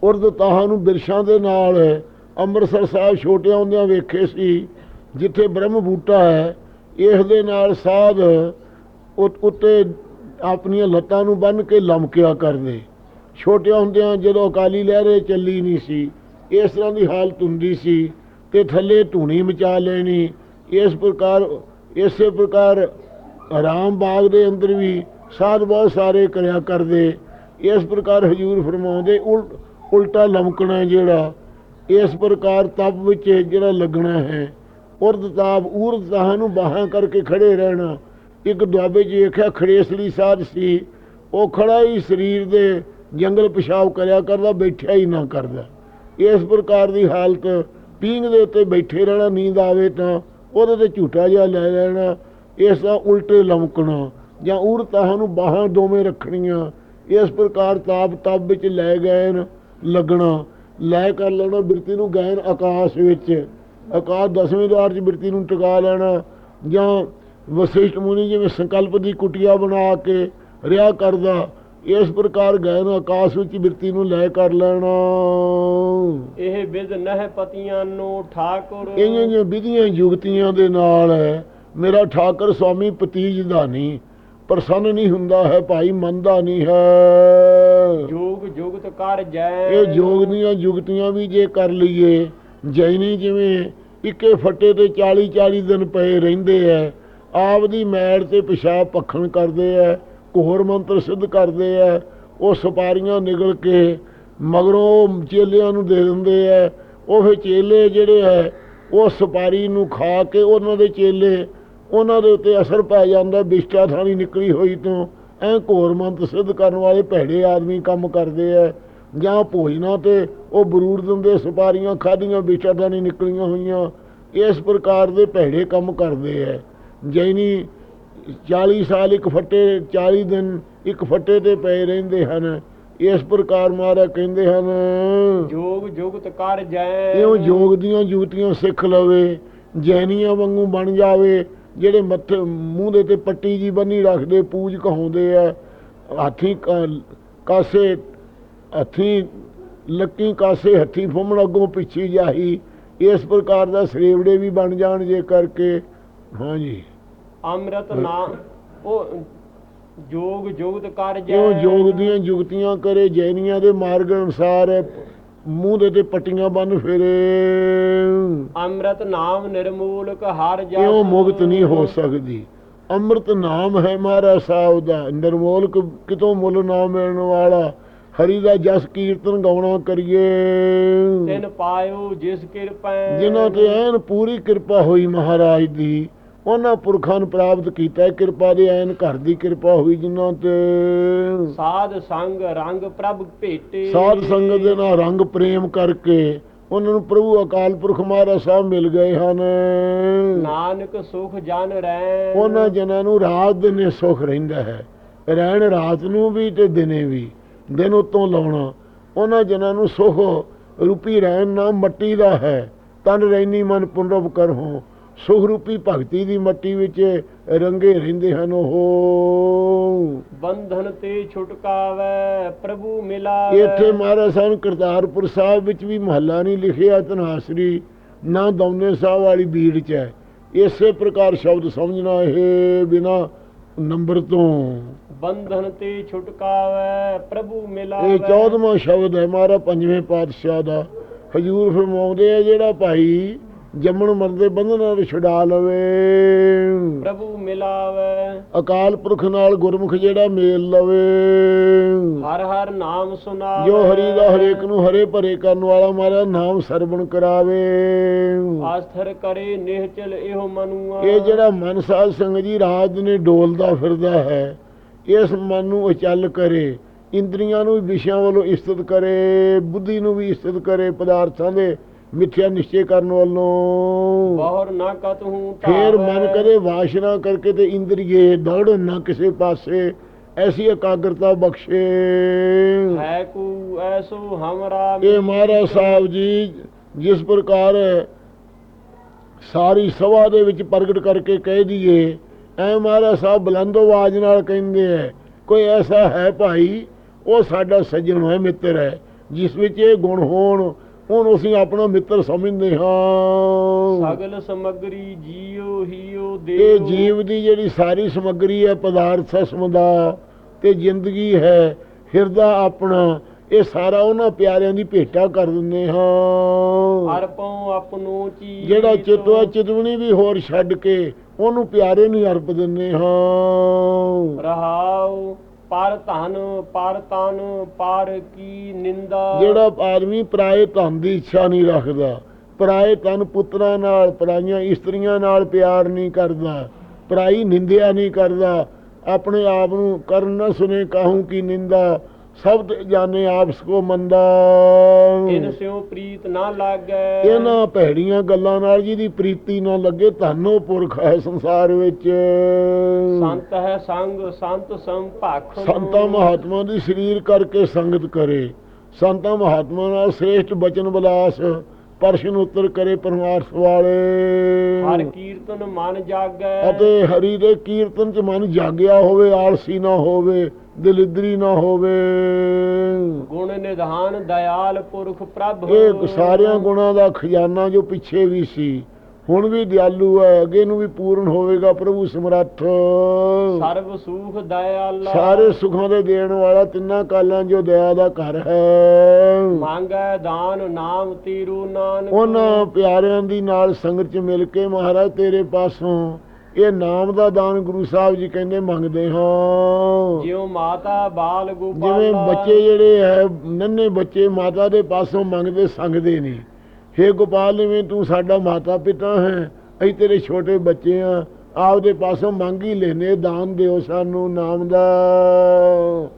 ਉਰਦ ਤਾਹਾਂ ਨੂੰ ਬਿਰਸ਼ਾਂ ਦੇ ਨਾਲ ਅੰਮ੍ਰਿਤਸਰ ਸਾਹਿਬ ਛੋਟੇ ਹੁੰਦਿਆਂ ਵੇਖੇ ਸੀ ਜਿੱਥੇ ਬ੍ਰਹਮ ਬੂਟਾ ਹੈ ਇਸ ਦੇ ਨਾਲ ਸਾਧ ਉੱਤੇ ਆਪਣੀਆਂ ਲੱਤਾਂ ਨੂੰ ਬੰਨ ਕੇ ਲਮਕਿਆ ਕਰਦੇ। ਛੋਟੇ ਹੁੰਦਿਆਂ ਜਦੋਂ ਅਕਾਲੀ ਲਹਿਰੇ ਚੱਲੀ ਨਹੀਂ ਸੀ ਇਸ ਤਰ੍ਹਾਂ ਦੀ ਹਾਲਤ ਹੁੰਦੀ ਸੀ ਤੇ ਥੱਲੇ ਧੂਣੀ ਮਚਾ ਲੈਣੀ, ਇਸ ਪ੍ਰਕਾਰ, ਇਸੇ ਪ੍ਰਕਾਰ ਆਰਾਮ ਬਾਗ ਦੇ ਅੰਦਰ ਵੀ ਸਾਧ ਬਹੁਤ ਸਾਰੇ ਕਰਿਆ ਕਰਦੇ। ਇਸ ਪ੍ਰਕਾਰ ਹਜੂਰ ਫਰਮਾਉਂਦੇ, ਉਲ- ਉਲਟਾ ਲਮਕਣਾ ਜਿਹੜਾ, ਇਸ ਪ੍ਰਕਾਰ ਤਪ ਵਿੱਚ ਜਿਹੜਾ ਲੱਗਣਾ ਹੈ। ਉਰਦ ਤਾਪ, ਊਰਦ ਤਾਹਾਂ ਨੂੰ ਬਾਹਾਂ ਕਰਕੇ ਖੜੇ ਰਹਿਣਾ। ਇੱਕ ਦੁਆਬੇ 'ਚ ਵੇਖਿਆ ਖੜੇਸਲੀ ਸਾਧ ਸੀ। ਉਹ ਖੜਾ ਹੀ ਸਰੀਰ ਦੇ ਜੰਗਲ ਪਿਸ਼ਾਬ ਕਰਿਆ ਕਰਦਾ, ਬੈਠਿਆ ਹੀ ਨਾ ਕਰਦਾ। ਇਸ ਪ੍ਰਕਾਰ ਦੀ ਹਾਲਤ, ਪੀਂਘ ਦੇ ਉੱਤੇ ਬੈਠੇ ਰਹਿਣਾ, ਨੀਂਦ ਆਵੇ ਤਾਂ ਉਹਦੇ ਤੇ ਝੂਟਾ ਜਿਹਾ ਲੈ ਲੈਣਾ, ਇਸ ਦਾ ਉਲਟੇ ਲਮਕਣਾ ਜਾਂ ਊਰਤਾਂ ਨੂੰ ਬਾਹਾਂ ਦੋਵੇਂ ਰੱਖਣੀਆਂ, ਇਸ ਪ੍ਰਕਾਰ ਤਾਪ ਤਪ ਵਿੱਚ ਲੈ ਗਏ ਲੱਗਣਾ, ਲੈ ਕਰ ਲੈਣਾ ਬਿਰਤੀ ਨੂੰ ਗੈਨ ਆਕਾਸ਼ ਵਿੱਚ, ਆਕਾਸ਼ ਦਸਵੇਂ ਦਵਾਰ 'ਚ ਬਿਰਤੀ ਨੂੰ ਟਿਕਾ ਲੈਣਾ ਜਾਂ ਵਸਿਸ਼ਠ ਮੁਨੀ ਜਿਵੇਂ ਸੰਕਲਪ ਦੀ ਕੁਟੀਆ ਬਣਾ ਕੇ ਰਿਆ ਕਰਦਾ ਇਸ ਪ੍ਰਕਾਰ ਗੈਨ ਆਕਾਸ਼ ਵਿੱਚ ਬਿਰਤੀ ਨੂੰ ਲੈ ਕਰ ਲੈਣਾ। ਇਹ ਵਿਦ ਨਹਿ ਪਤੀਆਂ ਨੂੰ ਠਾਕੁਰ। ਇਹੀਆਂ ਜਿਹੀਆਂ ਵਿਧੀਆਂ ਯੁਗਤੀਆਂ ਦੇ ਨਾਲ ਮੇਰਾ ਠਾਕਰ ਸਵਾਮੀ ਪਤੀਜ ਦਾ ਨਹੀਂ ਪ੍ਰਸੰਨ ਨਹੀਂ ਹੁੰਦਾ ਹੈ ਭਾਈ ਮੰਨਦਾ ਨਹੀਂ ਹੈ। ਜੋਗ ਜੁਗਤ ਕਰ ਜੈ। ਇਹ ਜੋਗ ਦੀਆਂ ਯੁਗਤੀਆਂ ਵੀ ਜੇ ਕਰ ਲਈਏ ਜੈਨੀ ਜਿਵੇਂ ਇੱਕੇ ਫੱਟੇ ਤੇ 40 40 ਦਿਨ ਪਏ ਰਹਿੰਦੇ ਐ ਆਪ ਦੀ ਮੈਲ ਤੇ ਪਿਸ਼ਾਬ ਪਖਣ ਕਰਦੇ ਐ ਕੋਹਰ ਮੰਤਰ ਸਿੱਧ ਕਰਦੇ ਐ ਉਹ ਸਪਾਰੀਆਂ ਨਿਕਲ ਕੇ ਮਗਰੋਂ ਚੇਲਿਆਂ ਨੂੰ ਦੇ ਦਿੰਦੇ ਐ ਉਹ ਫਿਰ ਚੇਲੇ ਜਿਹੜੇ ਐ ਉਹ ਸਪਾਰੀ ਨੂੰ ਖਾ ਕੇ ਉਹਨਾਂ ਦੇ ਚੇਲੇ, ਉਹਨਾਂ ਦੇ ਉੱਤੇ ਅਸਰ ਪੈ ਜਾਂਦਾ, ਬਿਸ਼ਟਾ ਥਾਣੀ ਨਿਕਲੀ ਹੋਈ ਤੋਂ। ਐ ਘੋਰ ਮੰਤ ਸਿੱਧ ਕਰਨ ਵਾਲੇ ਭੈੜੇ ਆਦਮੀ ਕੰਮ ਕਰਦੇ ਐ ਜਾਂ ਭੋਜਨਾਂ ਤੇ ਉਹ ਬਰੂਦ ਦਿੰਦੇ, ਸਪਾਰੀਆਂ ਖਾਧੀਆਂ, ਬਿਸ਼ਟਾ ਥਾਣੀ ਨਿਕਲੀਆਂ ਹੋਈਆਂ। ਇਸ ਪ੍ਰਕਾਰ ਦੇ ਭੈੜੇ ਕੰਮ ਕਰਦੇ ਐ ਜੈਨੀ 40 ਸਾਲ ਇੱਕ ਫੱਟੇ 40 ਦਿਨ ਇੱਕ ਫੱਟੇ ਤੇ ਪਏ ਰਹਿੰਦੇ ਹਨ। ਇਸ ਪ੍ਰਕਾਰ ਮਹਾਰਾਜ ਕਹਿੰਦੇ ਹਨ ਜੋਗ ਜੁਗਤ ਕਰ ਜੈ। ਇਉਂ ਯੋਗ ਦੀਆਂ ਜੂਤੀਆਂ ਸਿੱਖ ਲਵੇ ਜੈਨੀਆਂ ਵਾਂਗੂ ਬਣ ਜਾਵੇ ਜਿਹੜੇ ਮੱਥੇ ਮੂੰਹ ਦੇ ਤੇ ਪੱਟੀ ਜੀ ਬੰਨੀ ਰੱਖਦੇ ਪੂਜ ਕਹਾਉਂਦੇ ਆ ਹਾਥੀ ਕਾਸੇ ਹੱਥੀ ਲੱਕੀ ਕਾਸੇ ਹੱਥੀ ਫੁੰਮਣ ਅੱਗੋਂ ਪਿੱਛੇ ਜਾਹੀ ਇਸ ਪ੍ਰਕਾਰ ਦਾ ਸਰੇਵੜੇ ਵੀ ਬਣ ਜਾਣ ਜੇ ਕਰਕੇ। ਹਾਂਜੀ ਅੰਮ੍ਰਿਤ ਨਾਮ ਉਹ ਜੋਗ ਜੁਗਤ ਕਰ ਜੈ। ਇਉਂ ਯੋਗ ਦੀਆਂ ਜੁਗਤੀਆਂ ਕਰੇ ਜੈਨੀਆਂ ਦੇ ਮਾਰਗ ਅਨੁਸਾਰ ਮੂੰਹ ਦੇ ਤੇ ਪੱਟੀਆਂ ਬੰਨ ਫੇਰੇ। ਅੰਮ੍ਰਿਤ ਨਾਮ ਨਿਰਮੂਲਕ ਹਰ ਜਸ ਇਉਂ ਮੁਕਤ ਨਹੀਂ ਹੋ ਸਕਦੀ। ਅੰਮ੍ਰਿਤ ਨਾਮ ਹੈ ਮਹਾਰਾਜ ਸਾਹਿਬ ਦਾ। ਨਿਰਮੋਲ ਕ- ਕਿਤੋਂ ਮੁੱਲ ਨਾ ਮਿਲਣ ਵਾਲਾ। ਹਰੀ ਦਾ ਜਸ ਕੀਰਤਨ ਗਾਉਣਾ ਕਰੀਏ। ਤਿਨ ਪਾਇਓ ਜਿਸ ਕਿਰਪੈ। ਜਿਨ੍ਹਾਂ ਤੇ ਐਨ ਪੂਰੀ ਕਿਰਪਾ ਹੋਈ ਮਹਾਰਾਜ ਦੀ। ਉਹਨਾਂ ਪੁਰਖਾਂ ਨੂੰ ਪ੍ਰਾਪਤ ਕੀਤਾ ਹੈ। ਕਿਰਪਾ ਦੇ ਐਨ ਘਰ ਦੀ ਕਿਰਪਾ ਹੋਈ ਜਿਨ੍ਹਾਂ ਤੇ ਸਾਧ ਸੰਗ ਰੰਗ ਪ੍ਰਭ ਭੇਟੇ। ਸਾਧ ਸੰਗਤ ਦੇ ਨਾਲ ਰੰਗ ਪ੍ਰੇਮ ਕਰਕੇ ਉਹਨਾਂ ਨੂੰ ਪ੍ਰਭੂ ਅਕਾਲ ਪੁਰਖ ਮਹਾਰਾਜ ਸਾਹਿਬ ਮਿਲ ਗਏ ਹਨ। ਨਾਨਕ ਸੁਖ ਜਨ ਰਹਿ ਉਹਨਾਂ ਜਨਾਂ ਨੂੰ ਰਾਤ ਦਿਨੇ ਸੁਖ ਰਹਿੰਦਾ ਹੈ। ਰਹਿਣ ਰਾਤ ਨੂੰ ਵੀ ਤੇ ਦਿਨੇ ਵੀ। ਦਿਨ ਉਤੋਂ ਲਾਉਣਾ। ਉਹਨਾਂ ਜਨਾਂ ਨੂੰ ਸੁਖ ਰੂਪੀ ਰਹਿਣ ਨਾ ਮੱਟੀ ਦਾ ਹੈ। ਤਨ ਰਹਿਨੀ ਮਨ ਪੁਨਰਵ ਕਰਹੁ। ਸੁਖ ਰੂਪੀ ਭਗਤੀ ਦੀ ਮੱਟੀ ਵਿੱਚ ਰੰਗੇ ਰਹਿੰਦੇ ਹਨ ਉਹ। ਬੰਧਨ ਤੇ ਛੁਟਕਾਵੇ ਪ੍ਰਭੂ ਮਿਲਾਵੇ। ਇੱਥੇ ਮਹਾਰਾਜ ਸਾਹਿਬ ਕਰਤਾਰਪੁਰ ਸਾਹਿਬ ਵਿੱਚ ਵੀ ਮਹੱਲਾ ਨਹੀਂ ਲਿਖਿਆ ਤਨਾਸਰੀ ਨਾ ਦੌਨੇ ਸਾਹਿਬ ਵਾਲੀ ਬੀੜ ਚ ਹੈ। ਇਸੇ ਪ੍ਰਕਾਰ ਸ਼ਬਦ ਸਮਝਣਾ ਇਹ ਬਿਨਾ ਨੰਬਰ ਤੋਂ। ਬੰਧਨ ਤੇ ਛੁਟਕਾਵੇ ਪ੍ਰਭੂ ਮਿਲਾਵੇ। ਇਹ 14ਵਾਂ ਸ਼ਬਦ ਹੈ ਮਹਾਰਾ ਪੰਜਵੇਂ ਪਾਤਸ਼ਾਹ ਦਾ। ਹਜੂਰ ਫਰਮਾਉਂਦੇ ਆ ਜਿਹੜਾ ਭਾਈ ਜੰਮਣ ਮਰਦੇ ਬੰਧਨਾਂ ਨੂੰ ਛੁਡਾ ਲਵੇ। ਪ੍ਰਭੂ ਮਿਲਾਵੇ। ਅਕਾਲ ਪੁਰਖ ਨਾਲ ਗੁਰਮੁਖ ਜਿਹੜਾ ਮੇਲ ਲਵੇ। ਹਰ ਹਰ ਨਾਮ ਸੁਨਾਵੇ ਜੋ ਹਰੀ ਦਾ ਹਰੇਕ ਨੂੰ ਹਰੇ ਭਰੇ ਕਰਨ ਵਾਲਾ ਮਾਰਾ ਨਾਮ ਸਰਵਣ ਕਰਾਵੇ। ਆਸਥਰ ਕਰੇ ਨਿਹਚਲ ਇਹੋ ਮਨੂਆ। ਇਹ ਜਿਹੜਾ ਮਨ ਸਾਧ ਸੰਗ ਜੀ ਰਾਤ ਨੇ ਡੋਲਦਾ ਫਿਰਦਾ ਹੈ ਇਸ ਮਨ ਨੂੰ ਅਚਲ ਕਰੇ ਇੰਦਰੀਆਂ ਨੂੰ ਵੀ ਵਿਸ਼ਿਆਂ ਵੱਲੋਂ ਇਸਤਤ ਕਰੇ ਬੁੱਧੀ ਨੂੰ ਵੀ ਇਸਤਤ ਕਰੇ ਪਦਾਰਥਾਂ ਦੇ ਮਿੱਥਿਆ ਨਿਸ਼ਚੈ ਕਰਨ ਵੱਲੋਂ। ਬਹੁਰ ਨਾ ਕਤ ਹੂੰ ਫੇਰ ਮਨ ਕਰੇ ਵਾਸ਼ਨਾ ਕਰਕੇ ਤੇ ਇੰਦਰੀਏ ਦੌੜਨ ਨਾ ਕਿਸੇ ਪਾਸੇ ਐਸੀ ਇਕਾਗਰਤਾ ਬਖਸ਼ੇ। ਹੈ ਕੂ ਐਸੋ ਹਮਰਾ ਇਹ ਮਹਾਰਾਜ ਸਾਹਿਬ ਜੀ ਜਿਸ ਪ੍ਰਕਾਰ ਸਾਰੀ ਸਭਾ ਦੇ ਵਿੱਚ ਪ੍ਰਗਟ ਕਰਕੇ ਕਹਿ ਦਈਏ ਐ ਮਹਾਰਾਜ ਸਾਹਿਬ ਬੁਲੰਦ ਆਵਾਜ਼ ਨਾਲ ਕਹਿੰਦੇ ਐ ਕੋਈ ਐਸਾ ਹੈ ਭਾਈ ਉਹ ਸਾਡਾ ਸੱਜਣ ਹੈ ਮਿੱਤਰ ਹੈ ਜਿਸ ਵਿੱਚ ਇਹ ਗੁਣ ਹੋਣ ਉਹਨੂੰ ਅਸੀਂ ਆਪਣਾ ਮਿੱਤਰ ਸਮਝਦੇ ਹਾਂ। ਸਗਲ ਸਮਗਰੀ ਜੀਉ ਹੀਉ ਇਹ ਦੇਉ ਜੀਵ ਦੀ ਜਿਹੜੀ ਸਾਰੀ ਸਮੱਗਰੀ ਹੈ ਪਦਾਰਥ ਸਮਦਾ ਤੇ ਜ਼ਿੰਦਗੀ ਹੈ ਹਿਰਦਾ ਆਪਣਾ ਇਹ ਸਾਰਾ ਉਹਨਾਂ ਪਿਆਰਿਆਂ ਦੀ ਭੇਟਾ ਕਰ ਦਿੰਦੇ ਹਾਂ। ਅਰਪਉ ਆਪਨੋ ਚੀ ਜਿਹੜਾ ਚਿਤਵਾ ਚਿਤਵਣੀ ਵੀ ਹੋਰ ਛੱਡ ਕੇ ਉਹਨੂੰ ਪਿਆਰੇ ਨੂੰ ਅਰਪ ਦਿੰਦੇ ਹਾਂ। ਰਹਾਉ। ਪਰ ਧਨ, ਪਰ ਤਨ, ਪਰ ਕੀ ਨਿੰਦਾ? ਜਿਹੜਾ ਆਦਮੀ ਪਰਾਏ ਧਨ ਦੀ ਇੱਛਾ ਨਹੀਂ ਰੱਖਦਾ, ਪਰਾਏ ਧਨ ਪੁੱਤਰਾਂ ਨਾਲ, ਪਰਾਈਆਂ ਇਸਤਰੀਆਂ ਨਾਲ ਪਿਆਰ ਨਹੀਂ ਕਰਦਾ, ਪਰਾਈ ਨਿੰਦਿਆ ਨਹੀਂ ਕਰਦਾ, ਆਪਣੇ ਆਪ ਨੂੰ ਕਰਨ ਨਾ ਸੁਨੇ ਕਾਹੂ ਕੀ ਨਿੰਦਾ ਸਭ ਤੇ ਜਾਣੇ ਆਪਸ ਕੋ ਮੰਦਾ। ਇਨ ਸਿਉ ਪ੍ਰੀਤ ਨਾ ਲਾਗੈ। ਇਹਨਾਂ ਭੈੜੀਆਂ ਗੱਲਾਂ ਨਾਲ ਜਿਹਦੀ ਪ੍ਰੀਤੀ ਨਾ ਲੱਗੇ ਧਨੋ ਪੁਰਖ ਹੈ ਸੰਸਾਰ ਵਿੱਚ। ਸੰਤ ਹੈ ਸੰਗ ਸੰਤ ਸੰਭਾਖ ਸੰਤਾਂ ਮਹਾਤਮਾ ਦੀ ਸਰੀਰ ਕਰਕੇ ਸੰਗਤ ਕਰੇ। ਸੰਤਾਂ ਮਹਾਤਮਾ ਨਾਲ ਸ੍ਰੇਸ਼ਟ ਬਚਨ ਬਲਾਸ ਪ੍ਰਸ਼ਨ ਉੱਤਰ ਕਰੇ ਪਰਮਾਰਥ ਹਰ ਵਾਲੇ ਕੀਰਤਨ ਮਨ ਜਾਗੈ। ਅਤੇ ਹਰੀ ਦੇ ਕੀਰਤਨ ਚ ਮਨ ਜਾਗਿਆ ਹੋਵੇ ਆਲਸੀ ਨਾ ਹੋਵੇ ਦਲਿਦਰੀ ਨਾ ਹੋਵੇ। ਗੁਣ ਨਿਧਾਨ ਦਇਆਲ ਪੁਰਖ ਪ੍ਰਭ ਇਹ ਸਾਰਿਆਂ ਗੁਣਾਂ ਦਾ ਖਜ਼ਾਨਾ ਜੋ ਪਿੱਛੇ ਵੀ ਸੀ ਹੁਣ ਵੀ ਦਿਆਲੂ ਹੈ ਅੱਗੇ ਨੂੰ ਵੀ ਪੂਰਨ ਹੋਵੇਗਾ ਪ੍ਰਭੂ ਸਮਰੱਥ। ਸਰਬ ਸੁਖ ਦਇਆਲਾ। ਸਾਰੇ ਸੁਖਾਂ ਦੇ ਦੇਣ ਵਾਲਾ ਤਿੰਨਾਂ ਕਾਲਾਂ ਜੋ ਦਇਆ ਦਾ ਘਰ ਹੈ। ਮੰਗੈ ਦਾਨ ਨਾਮ ਤੀਰੂ ਨਾਨਕ। ਉਹਨਾਂ ਪਿਆਰਿਆਂ ਦੀ ਨਾਲ ਸੰਗਤ ਚ ਮਿਲ ਕੇ ਮਹਾਰਾਜ ਤੇਰੇ ਪਾਸੋਂ ਇਹ ਨਾਮ ਦਾ ਦਾਨ ਗੁਰੂ ਸਾਹਿਬ ਜੀ ਕਹਿੰਦੇ ਮੰਗਦੇ ਹਾਂ। ਜਿਉ ਮਾਤਾ ਬਾਲ ਗੋਪਾਲ ਜਿਵੇਂ ਬੱਚੇ ਜਿਹੜੇ ਹੈ ਨੰਨੇ ਬੱਚੇ ਮਾਤਾ ਦੇ ਪਾਸੋਂ ਮੰਗਦੇ ਸੰਗਦੇ ਨਹੀਂ। ਹੇ ਗੋਪਾਲ ਜਿਵੇਂ ਤੂੰ ਸਾਡਾ ਮਾਤਾ ਪਿਤਾ ਹੈ ਅਸੀਂ ਤੇਰੇ ਛੋਟੇ ਬੱਚੇ ਆ ਆਪਦੇ ਪਾਸੋਂ ਮੰਗ ਹੀ ਲੈਨੇ ਦਾਨ ਦਿਓ ਸਾਨੂੰ ਨਾਮ ਦਾ।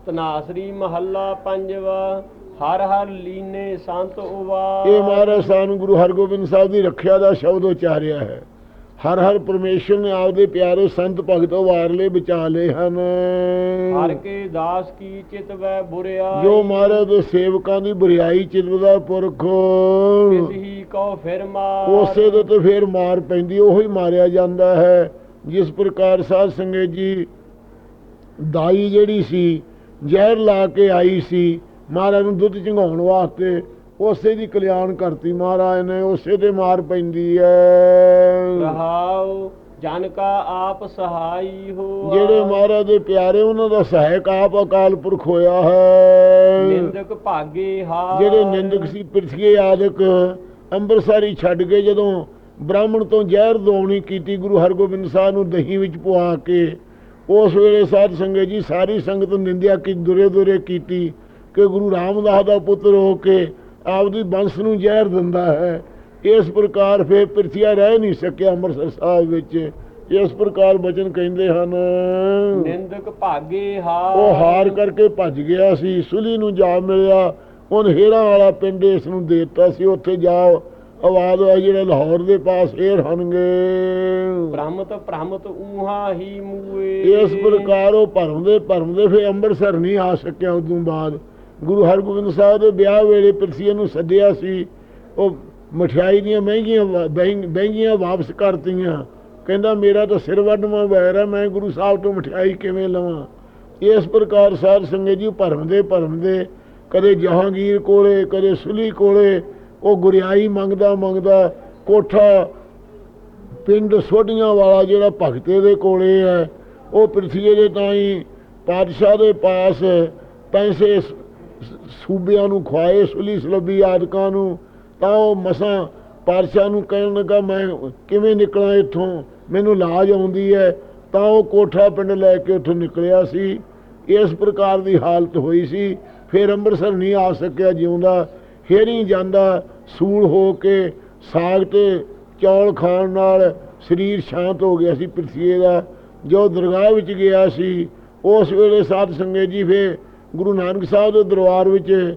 ਤਨਾਸਰੀ ਮਹੱਲਾ ਪੰਜਵਾ ਹਰ ਹਰ ਲੀਨੇ ਸੰਤ ਉਵਾ। ਇਹ ਮਹਾਰਾਜ ਸਾਨੂੰ ਗੁਰੂ ਹਰਗੋਬਿੰਦ ਸਾਹਿਬ ਦੀ ਰੱਖਿਆ ਦਾ ਸ਼ਬਦ ਉਚਾਰਿਆ ਹੈ। ਹਰ ਹਰ ਪਰਮੇਸ਼ਰ ਨੇ ਆਪਦੇ ਪਿਆਰੇ ਸੰਤ ਭਗਤ ਵਾਰਲੇ ਬਚਾ ਲਏ ਹਨ। ਹਰ ਕੇ ਦਾਸ ਕੀ ਚਿਤਵੈ ਬੁਰਿਆ। ਜੋ ਮਹਾਰਾਜ ਦੇ ਸੇਵਕਾਂ ਦੀ ਬੁਰੀਾਈ ਚਿਤਵਦਾ ਪੁਰਖ। ਕੋ ਫਿਰ ਮਾਰ। ਉਸੇ ਦੇ ਤੇ ਫੇਰ ਮਾਰ ਪੈਂਦੀ ਉਹੀ ਮਾਰਿਆ ਜਾਂਦਾ ਹੈ। ਜਿਸ ਪ੍ਰਕਾਰ ਸਾਧ ਸੰਗਤ ਜੀ ਦਾਈ ਜਿਹੜੀ ਸੀ ਜ਼ਹਿਰ ਲਾ ਕੇ ਆਈ ਸੀ ਮਹਾਰਾਜ ਨੂੰ ਦੁੱਧ ਚੰਗਾਉਣ ਵਾਸਤੇ ਉਸੇ ਦੀ ਕਲਿਆਣ ਕਰਤੀ ਮਹਾਰਾਜ ਨੇ ਉਸੇ ਤੇ ਮਾਰ ਪੈਂਦੀ ਹੈ ਰਹਾਉ ਜਨ ਕਾ ਆਪ ਸਹਾਈ ਹੋ ਜਿਹੜੇ ਮਹਾਰਾਜ ਦੇ ਪਿਆਰੇ ਉਹਨਾਂ ਦਾ ਸਹਾਇਕ ਆਪ ਅਕਾਲ ਪੁਰਖ ਹੋਇਆ ਹੈ। ਨਿੰਦਕ ਭਾਗੇ ਹਾਰ। ਜਿਹੜੇ ਨਿੰਦਕ ਸੀ ਪ੍ਰਿਥਵੀ ਆਦਿਕ ਅੰਮ੍ਰਿਤਸਰੀ ਛੱਡ ਕੇ ਜਦੋਂ ਬ੍ਰਾਹਮਣ ਤੋਂ ਜ਼ਹਿਰ ਦਵਾਉਣੀ ਕੀਤੀ ਗੁਰੂ ਹਰਗੋਬਿੰਦ ਸਾਹਿਬ ਨੂੰ ਦਹੀਂ ਵਿੱਚ ਪਵਾ ਕੇ ਉਸ ਵੇਲੇ ਸਾਧ ਸੰਗਤ ਜੀ ਸਾਰੀ ਸੰਗਤ ਨਿੰਦਿਆ ਕਿ ਦੁਰੇ ਦੁਰੇ ਕੀਤੀ ਕਿ ਗੁਰੂ ਰਾਮਦਾਸ ਦਾ ਪੁੱਤਰ ਹੋ ਕੇ ਆਪਦੀ ਬੰਸ ਨੂੰ ਜ਼ਹਿਰ ਦਿੰਦਾ ਹੈ। ਇਸ ਪ੍ਰਕਾਰ ਫਿਰ ਪ੍ਰਿਥਿਆ ਰਹਿ ਨਹੀਂ ਸਕਿਆ ਅੰਮ੍ਰਿਤਸਰ ਸਾਹਿਬ ਵਿੱਚ। ਇਸ ਪ੍ਰਕਾਰ ਬਚਨ ਕਹਿੰਦੇ ਹਨ ਨਿੰਦਕ ਭਾਗੇ ਹਾਰ। ਉਹ ਹਾਰ ਕਰਕੇ ਭੱਜ ਗਿਆ ਸੀ ਸੁਲੀ ਨੂੰ ਜਾ ਮਿਲਿਆ। ਉਹਨ ਹੇਰਾ ਵਾਲਾ ਪਿੰਡ ਇਸ ਨੂੰ ਦੇ ਦਿੱਤਾ ਸੀ। ਉੱਥੇ ਜਾਓ ਆਵਾਜ਼ ਆਈ ਜਿਹੜੇ ਲਾਹੌਰ ਦੇ ਪਾਸ ਏਰ ਹਨਗੇ ਬ੍ਰਹਮਤ ਬ੍ਰਹਮਤ ਊਹਾ ਹੀ ਮੂਏ ਇਸ ਪ੍ਰਕਾਰ ਉਹ ਭਰਮਦੇ ਭਰਮਦੇ ਫਿਰ ਅੰਮ੍ਰਿਤਸਰ ਨਹੀਂ ਆ ਸਕਿਆ ਉਦੋਂ ਬਾਅਦ। ਗੁਰੂ ਹਰਗੋਬਿੰਦ ਸਾਹਿਬ ਦੇ ਵਿਆਹ ਵੇਲੇ ਪਿਰਸੀਏ ਨੂੰ ਸੱਦਿਆ ਸੀ। ਉਹ ਮਠਿਆਈ ਦੀਆਂ ਮਹਿੰਗੀਆਂ ਵਾ- ਮਹਿੰਗੀਆਂ ਵਾਪਸ ਕਰਤੀਆਂ। ਕਹਿੰਦਾ, ਮੇਰਾ ਤਾਂ ਸਿਰ ਵੱਢਵਾਂ ਵੈਰ ਹੈ ਮੈਂ ਗੁਰੂ ਸਾਹਿਬ ਤੋਂ ਮਠਿਆਈ ਕਿਵੇਂ ਲਵਾਂ? ਇਸ ਪ੍ਰਕਾਰ ਸਾਧ ਸੰਗਤ ਜੀ ਭਰਮਦੇ ਭਰਮਦੇ, ਕਦੇ ਜਹਾਂਗੀਰ ਕੋਲੇ, ਕਦੇ ਸੁਲੀ ਕੋਲੇ, ਉਹ ਗੁਰਿਆਈ ਮੰਗਦਾ ਮੰਗਦਾ ਕੋਠਾ ਪਿੰਡ ਸੋਢੀਆਂ ਵਾਲਾ ਜਿਹੜਾ ਭਗਤੇ ਦੇ ਕੋਲੇ ਹੈ, ਉਹ ਪ੍ਰਿਥੀਏ ਦੇ ਤਾਈ ਪਾਤਸ਼ਾਹ ਦੇ ਪਾਸ ਪੈਸੇ ਸੂਬਿਆਂ ਨੂੰ ਖਵਾਏ ਸੁਲੀ ਸਲਬੀ ਆਦਿਕਾਂ ਨੂੰ, ਤਾਂ ਉਹ ਮਸਾਂ ਪਾਤਸ਼ਾਹ ਨੂੰ ਕਹਿਣ ਲੱਗਾ, ਮੈਂ ਕਿਵੇਂ ਨਿਕਲਾਂ ਇੱਥੋਂ? ਮੈਨੂੰ ਲਾਜ ਆਉਂਦੀ ਹੈ ਤਾਂ ਉਹ ਕੋਠਾ ਪਿੰਡ ਲੈ ਕੇ ਉੱਥੋਂ ਨਿਕਲਿਆ ਸੀ। ਇਸ ਪ੍ਰਕਾਰ ਦੀ ਹਾਲਤ ਹੋਈ ਸੀ। ਫਿਰ ਅੰਮ੍ਰਿਤਸਰ ਨਹੀਂ ਆ ਸਕਿਆ ਜਿਉਂਦਾ। ਫੇਰ ਜਾਂਦਾ ਸੂਲ ਹੋ ਕੇ ਸਾਗ ਤੇ ਚੌਲ ਖਾਣ ਨਾਲ ਸਰੀਰ ਸ਼ਾਂਤ ਹੋ ਗਿਆ ਸੀ ਪ੍ਰਿਥੀਏ ਦਾ। ਜੋ ਦਰਗਾਹ ਵਿੱਚ ਗਿਆ ਸੀ, ਉਸ ਵੇਲੇ ਸਾਧ ਸੰਗਤ ਜੀ ਫੇ ਗੁਰੂ ਨਾਨਕ ਸਾਹਿਬ ਦੇ ਦਰਬਾਰ ਵਿੱਚ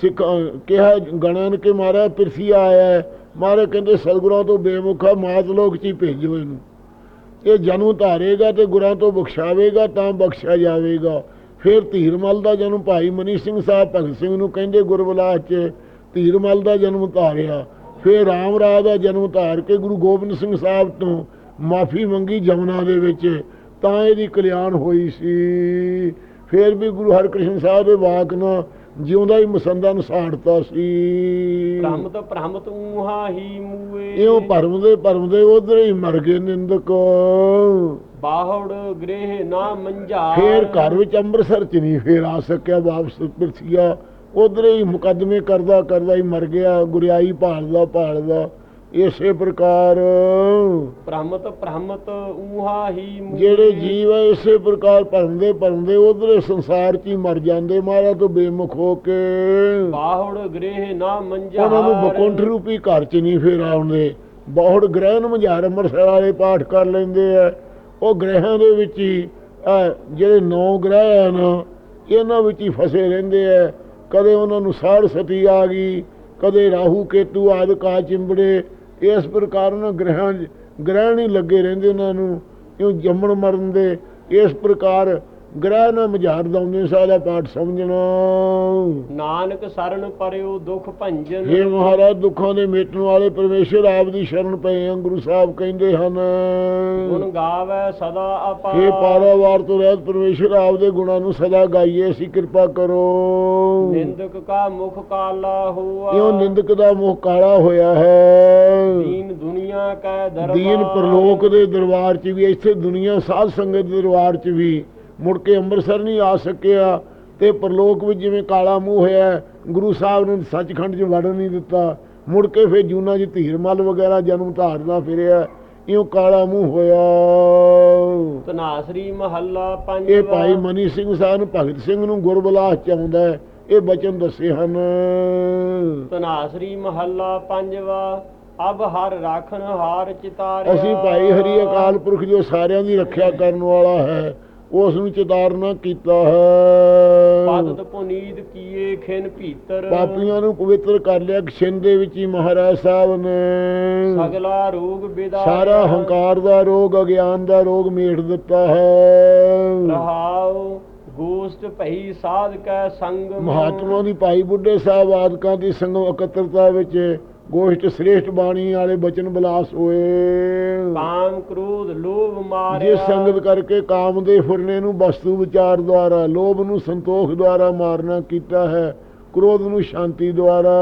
ਸਿੱਖ ਕਿਹਾ ਗਣਨ ਕੇ ਮਾਰਾ ਪ੍ਰਿਥਵੀ ਆਇਆ ਹੈ। ਮਾਰੇ ਕਹਿੰਦੇ, ਸਤਿਗੁਰਾਂ ਤੋਂ ਬੇਮੁਖਾ ਮਾਤ ਲੋਕ ਚ ਹੀ ਭੇਜੋ ਇਹਨੂੰ। ਇਹ ਜਨਮ ਧਾਰੇਗਾ ਤੇ ਗੁਰਾਂ ਤੋਂ ਬਖਸ਼ਾਵੇਗਾ, ਤਾਂ ਬਖਸ਼ਿਆ ਜਾਵੇਗਾ। ਫਿਰ ਧੀਰਮਲ ਦਾ ਜਨਮ ਭਾਈ ਮਨੀ ਸਿੰਘ ਸਾਹਿਬ ਭਗਤ ਸਿੰਘ ਨੂੰ ਕਹਿੰਦੇ, ਗੁਰਬਲਾਸ ਚ ਧੀਰਮਲ ਦਾ ਜਨਮ ਧਾਰਿਆ। ਫਿਰ ਰਾਮ ਰਾਜ ਦਾ ਜਨਮ ਧਾਰ ਕੇ ਗੁਰੂ ਗੋਬਿੰਦ ਸਿੰਘ ਸਾਹਿਬ ਤੋਂ ਮਾਫੀ ਮੰਗੀ ਜਮਨਾ ਦੇ ਵਿੱਚ। ਤਾਂ ਇਹਦੀ ਕਲਿਆਣ ਹੋਈ ਸੀ। ਫਿਰ ਵੀ ਗੁਰੂ ਹਰਕ੍ਰਿਸ਼ਨ ਸਾਹਿਬ ਦੇ ਵਾਕ ਨਾਲ ਜਿਉਂਦਾ ਹੀ ਮਸੰਦਾਂ ਸਾੜਤਾ ਸੀ। ਭ੍ਰਮਤ ਭ੍ਰਮਤ ਊਹਾ ਹੀ ਮੂਏ। ਇਉਂ ਭਰਮਦੇ ਭਰਮਦੇ ਉਧਰ ਹੀ ਮਰ ਗਏ ਨਿੰਦਕ। ਬਾਹੜ ਗ੍ਰਹਿ ਨਾ ਮੰਝਾ। ਫੇਰ ਘਰ ਵਿੱਚ ਅੰਮ੍ਰਿਤਸਰ ਚ ਨਹੀਂ ਫੇਰ ਆ ਸਕਿਆ ਵਾਪਸ ਪਿਰਥੀਆ। ਉਧਰ ਹੀ ਮੁਕੱਦਮੇ ਕਰਦਾ ਕਰਦਾ ਹੀ ਮਰ ਗਿਆ ਗੁਰਿਆਈ ਭਾਲਦਾ ਭਾਲਦਾ। ਇਸੇ ਪ੍ਰਕਾਰ ਭ੍ਰਮਤ ਭ੍ਰਮਤ ਊਹਾ ਹੀ ਜਿਹੜੇ ਜੀਵ ਹੈ ਇਸੇ ਪ੍ਰਕਾਰ ਭਰਮਦੇ ਭਰਮਦੇ ਉਧਰ ਸੰਸਾਰ ਚ ਹੀ ਮਰ ਜਾਂਦੇ ਮਹਾਰਾਜ ਤੋਂ ਬੇਮੁਖ ਹੋ ਕੇ। ਬਾਹੜ ਗ੍ਰਹਿ ਨਾ ਮੰਝਾ ਉਹਨਾਂ ਨੂੰ ਬਕੁੰਠ ਰੂਪੀ ਘਰ ਚ ਨਹੀਂ ਫੇਰ ਆਉਂਦੇ। ਬਹੁਤ ਗ੍ਰਹਿ ਨੂੰ ਮਝਾਰ ਅੰਮ੍ਰਿਤਸਰ ਵਾਲੇ ਪਾਠ ਕਰ ਲੈਂਦੇ ਆ। ਉਹ ਗ੍ਰਹਿਾਂ ਦੇ ਵਿੱਚ ਹੀ ਜਿਹੜੇ ਨੌ ਗ੍ਰਹਿ ਆ ਨਾ ਇਹਨਾਂ ਵਿੱਚ ਹੀ ਫਸੇ ਰਹਿੰਦੇ ਆ। ਕਦੇ ਉਹਨਾਂ ਨੂੰ ਸਾੜ ਸਤੀ ਆ ਗਈ ਕਦੇ ਰਾਹੂ ਕੇਤੂ ਆਦਿ ਕਾ ਚਿੰਬੜੇ ਇਸ ਪ੍ਰਕਾਰ ਉਹਨਾਂ ਗ੍ਰਹਿਾਂ 'ਚ ਗ੍ਰਹਿਣ ਹੀ ਲੱਗੇ ਰਹਿੰਦੇ ਉਹਨਾਂ ਨੂੰ ਕਿਉਂ ਜੰਮਣ ਮਰਨ ਦੇ, ਇਸ ਪ੍ਰਕਾਰ ਗ੍ਰਹਿ ਨਾਲ ਮਝਾਰ ਦਾਉਂਦੇ ਸਾਦਾ ਪਾਠ ਸਮਝਣਾ। ਨਾਨਕ ਸਰਨ ਪਰਿਓ ਦੁਖ ਭੰਜਨ। ਹੇ ਮਹਾਰਾਜ ਦੁੱਖਾਂ ਦੇ ਮਿਟਣ ਵਾਲੇ ਪਰਮੇਸ਼ਰ ਆਪ ਦੀ ਸ਼ਰਨ ਪਏ ਆ ਗੁਰੂ ਸਾਹਿਬ ਕਹਿੰਦੇ ਹਨ। ਗੁਣ ਗਾਵੇ ਸਦਾ ਅਪਾਰ। ਹੇ ਪਾਰਾਵਾਰ ਤੋਂ ਰਹਿਤ ਪਰਮੇਸ਼ਰ ਆਪ ਦੇ ਗੁਣਾਂ ਨੂੰ ਸਦਾ ਗਾਈਏ ਅਸੀਂ ਕਿਰਪਾ ਕਰੋ। ਨਿੰਦਕ ਕਾ ਮੁਖ ਕਾਲਾ ਹੋਆ। ਇਉਂ ਨਿੰਦਕ ਦਾ ਮੂੰਹ ਕਾਲਾ ਹੋਇਆ ਹੈ। ਦੀਨ ਦੁਨੀਆ ਕੈ ਦਰਬਾਰ। ਦੀਨ ਪ੍ਰਲੋਕ ਦੇ ਦਰਬਾਰ 'ਚ ਵੀ ਇੱਥੇ ਦੁਨੀਆ ਸਾਧ ਸੰਗਤ ਦੇ ਦਰਬਾਰ 'ਚ ਵੀ ਮੁੜ ਕੇ ਅੰਮ੍ਰਿਤਸਰ ਨਹੀਂ ਆ ਸਕਿਆ ਤੇ ਪ੍ਰਲੋਕ ਵਿੱਚ ਜਿਵੇਂ ਕਾਲਾ ਮੂੰਹ ਹੋਇਆ ਗੁਰੂ ਸਾਹਿਬ ਨੇ ਸੱਚਖੰਡ 'ਚ ਵੜਨ ਨਹੀਂ ਦਿੱਤਾ ਮੁੜ ਕੇ ਫਿਰ ਜੂਨਾ 'ਚ ਧੀਰਮਲ ਵਗੈਰਾ ਜਨਮ ਧਾਰਨਾ ਫਿਰਿਆ ਇਉਂ ਕਾਲਾ ਮੂੰਹ ਹੋਇਆ। ਤਨਾਸਰੀ ਮਹੱਲਾ ਪੰਜ ਇਹ ਭਾਈ ਮਨੀ ਸਿੰਘ ਸਾਹਿਬ ਨੂੰ ਭਗਤ ਸਿੰਘ ਨੂੰ ਗੁਰਬਲਾਸ ਚ ਆਉਂਦਾ ਹੈ ਇਹ ਬਚਨ ਦੱਸੇ ਹਨ। ਤਨਾਸਰੀ ਮਹੱਲਾ ਪੰਜਵਾ ਅਬ ਹਰ ਰਾਖਨ ਹਾਰ ਚਿਤਾਰਿਆ। ਅਸੀਂ ਭਾਈ ਹਰੀ ਅਕਾਲ ਪੁਰਖ ਜੋ ਸਾਰਿਆਂ ਦੀ ਰੱਖਿਆ ਕਰਨ ਵਾਲਾ ਹੈ ਉਸ ਨੂੰ ਚਿਤਾਰਨਾ ਕੀਤਾ ਹੈ। ਪਤਤ ਪੁਨੀਤ ਕੀਏ ਖਿਨ ਭੀਤਰ। ਪਾਪੀਆਂ ਨੂੰ ਪਵਿੱਤਰ ਕਰ ਲਿਆ ਛਿੰਦ ਦੇ ਵਿੱਚ ਹੀ ਮਹਾਰਾਜ ਸਾਹਿਬ ਨੇ। ਸਗਲਾ ਰੋਗ ਬਿਦਾ ਸਾਰਾ ਹੰਕਾਰ ਦਾ ਰੋਗ ਅਗਿਆਨ ਦਾ ਰੋਗ ਮੇਟ ਦਿੱਤਾ ਹੈ। ਰਹਾਉ ਗੋਸ਼ਟ ਭਈ ਸਾਧ ਕੈ ਸੰਗ। ਮਹਾਤਮਾ ਦੀ ਭਾਈ ਬੁੱਢੇ ਸਾਹਿਬ ਆਦਿਕਾਂ ਦੀ ਸੰਗਮ ਇਕੱਤਰਤਾ ਵਿੱਚ ਗੋਸ਼ਟ ਸ੍ਰੇਸ਼ਟ ਬਾਣੀ ਵਾਲੇ ਬਚਨ ਬਲਾਸ ਹੋਏ। ਕਾਮ ਕ੍ਰੋਧ ਲੋਭ ਮਾਰਿਆ। ਜਿਸ ਸੰਗਤ ਕਰਕੇ ਕਾਮ ਦੇ ਫੁਰਨੇ ਨੂੰ ਵਸਤੂ ਵਿਚਾਰ ਦੁਆਰਾ ਲੋਭ ਨੂੰ ਸੰਤੋਖ ਦੁਆਰਾ ਮਾਰਨਾ ਕੀਤਾ ਹੈ ਕ੍ਰੋਧ ਨੂੰ ਸ਼ਾਂਤੀ ਦੁਆਰਾ।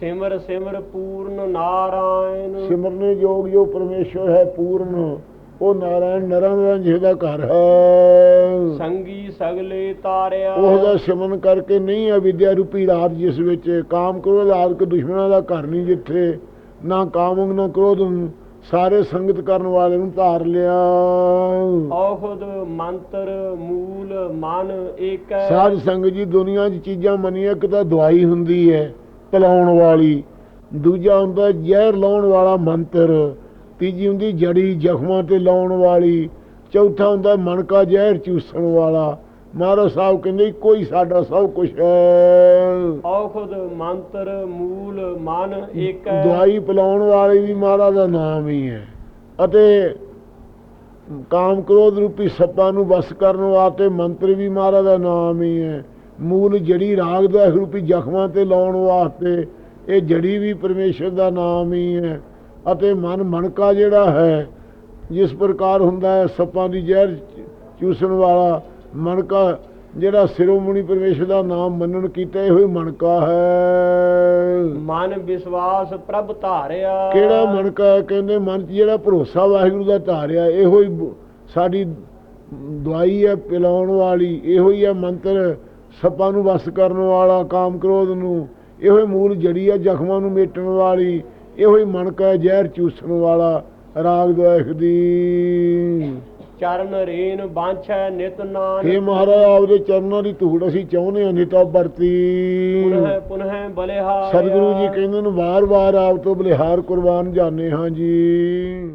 ਸਿਮਰ ਸਿਮਰ ਪੂਰਨ ਨਾਰਾਇਣ। ਸਿਮਰਨੇ ਯੋਗ ਜੋ ਪਰਮੇਸ਼ਵਰ ਹੈ ਪੂਰਨ। ਉਹ ਨਾਰਾਇਣ ਨਰਾਂ ਦਾ ਜਿਹਦਾ ਘਰ ਹੈ। ਸੰਗੀ ਸਗਲੇ ਤਾਰਿਆ। ਉਹਦਾ ਸਿਮਰਨ ਕਰਕੇ ਨਹੀਂ ਹੈ ਵਿਦਿਆ ਰੂਪੀ ਰਾਤ ਜਿਸ ਵਿੱਚ। ਕਾਮ ਕ੍ਰੋਧ ਆਦਿਕ ਦੁਸ਼ਮਣਾਂ ਦਾ ਘਰ ਨਹੀਂ ਜਿੱਥੇ। ਨਾ ਕਾਮੰਗ ਨਾ ਕ੍ਰੋਧ ਸਾਰੇ ਸੰਗਤ ਕਰਨ ਵਾਲੇ ਨੂੰ ਧਾਰ ਲਿਆ। ਔਖਦ ਮੰਤਰ ਮੂਲ ਮਨ ਏਕੈ। ਸਾਧ ਸੰਗਤ ਜੀ ਦੁਨੀਆ 'ਚ ਚੀਜ਼ਾਂ ਮੰਨੀਆਂ ਇੱਕ ਤਾਂ ਦਵਾਈ ਹੁੰਦੀ ਹੈ ਪਿਲਾਉਣ ਵਾਲੀ। ਦੂਜਾ ਹੁੰਦਾ ਜ਼ਹਿਰ ਲਾਉਣ ਵਾਲਾ ਮੰਤਰ। ਤੀਜੀ ਹੁੰਦੀ ਜੜੀ ਜ਼ਖਮਾਂ ਤੇ ਲਾਉਣ ਵਾਲੀ ਚੌਥਾ ਹੁੰਦਾ ਮਣਕਾ ਜ਼ਹਿਰ ਚੂਸਣ ਵਾਲਾ। ਮਹਾਰਾਜ ਸਾਹਿਬ ਕਹਿੰਦੇ ਇੱਕੋ ਹੀ ਸਾਡਾ ਸਭ ਕੁਝ ਹੈ। ਔਖਦ ਮੰਤਰ ਮੂਲ ਮਨ ਏਕੈ। ਦਵਾਈ ਪਿਲਾਉਣ ਵਾਲੇ ਵੀ ਮਹਾਰਾਜ ਦਾ ਨਾਮ ਹੀ ਹੈ। ਅਤੇ ਕਾਮ ਕ੍ਰੋਧ ਰੂਪੀ ਸੱਪਾਂ ਨੂੰ ਵਸ ਕਰਨ ਵਾਸਤੇ ਮੰਤਰ ਵੀ ਮਹਾਰਾਜ ਦਾ ਨਾਮ ਹੀ ਹੈ। ਮੂਲ ਜੜੀ ਰਾਗ ਦਾ ਰੂਪੀ ਜ਼ਖਮਾਂ ਤੇ ਲਾਉਣ ਵਾਸਤੇ ਇਹ ਜੜੀ ਵੀ ਪਰਮੇਸ਼ਰ ਦਾ ਨਾਮ ਹੀ ਹੈ। ਅਤੇ ਮਨ ਮਣਕਾ ਜਿਹੜਾ ਹੈ ਜਿਸ ਪ੍ਰਕਾਰ ਹੁੰਦਾ ਹੈ ਸੱਪਾਂ ਦੀ ਜ਼ਹਿਰ ਚੂਸਣ ਵਾਲਾ ਮਣਕਾ ਜਿਹੜਾ ਸਿਰੋਮਣੀ ਪਰਮੇਸ਼ਰ ਦਾ ਨਾਮ ਮੰਨਣ ਕੀਤਾ ਇਹੋ ਹੀ ਮਣਕਾ ਹੈ ਮਨ ਵਿਸ਼ਵਾਸ ਪ੍ਰਭ ਧਾਰਿਆ ਕਿਹੜਾ ਮਣਕਾ ਹੈ? ਕਹਿੰਦੇ ਮਨ 'ਚ ਜਿਹੜਾ ਭਰੋਸਾ ਵਾਹਿਗੁਰੂ ਦਾ ਧਾਰਿਆ ਇਹੋ ਹੀ ਸਾਡੀ ਦਵਾਈ ਹੈ ਪਿਲਾਉਣ ਵਾਲੀ ਇਹੋ ਹੀ ਹੈ ਮੰਤਰ ਸੱਪਾਂ ਨੂੰ ਵਸ ਕਰਨ ਵਾਲਾ ਕਾਮ ਕ੍ਰੋਧ ਨੂੰ ਇਹੋ ਹੀ ਮੂਲ ਜੜੀ ਹੈ ਜ਼ਖਮਾਂ ਨੂੰ ਮੇਟਣ ਵਾਲੀ ਇਹੋ ਹੀ ਮਣਕਾ ਹੈ ਜ਼ਹਿਰ ਚੂਸਣ ਵਾਲਾ ਰਾਗ ਦੁਆਖ ਦੀ। ਚਰਨ ਰੇਨ ਬਾਂਛੈ ਨਿਤ हे ਨਾਨਕ ਮਹਾਰਾਜ ਆਪਦੇ ਚਰਨਾਂ ਦੀ ਧੂੜ ਅਸੀਂ ਚਾਹੁੰਦੇ ਹਾਂ ਨਿਤਾ ਵਰਤੀ। ਪੁਨਹ ਪੁਨਹ ਬਲਿਹਾਰ ਸਤਿਗੁਰੂ ਜੀ ਕਹਿੰਦੇ ਨੇ ਵਾਰ-ਵਾਰ ਆਪ ਤੋਂ ਬਲਿਹਾਰ ਕੁਰਬਾਨ ਜਾਣੇ ਹਾਂ ਜੀ।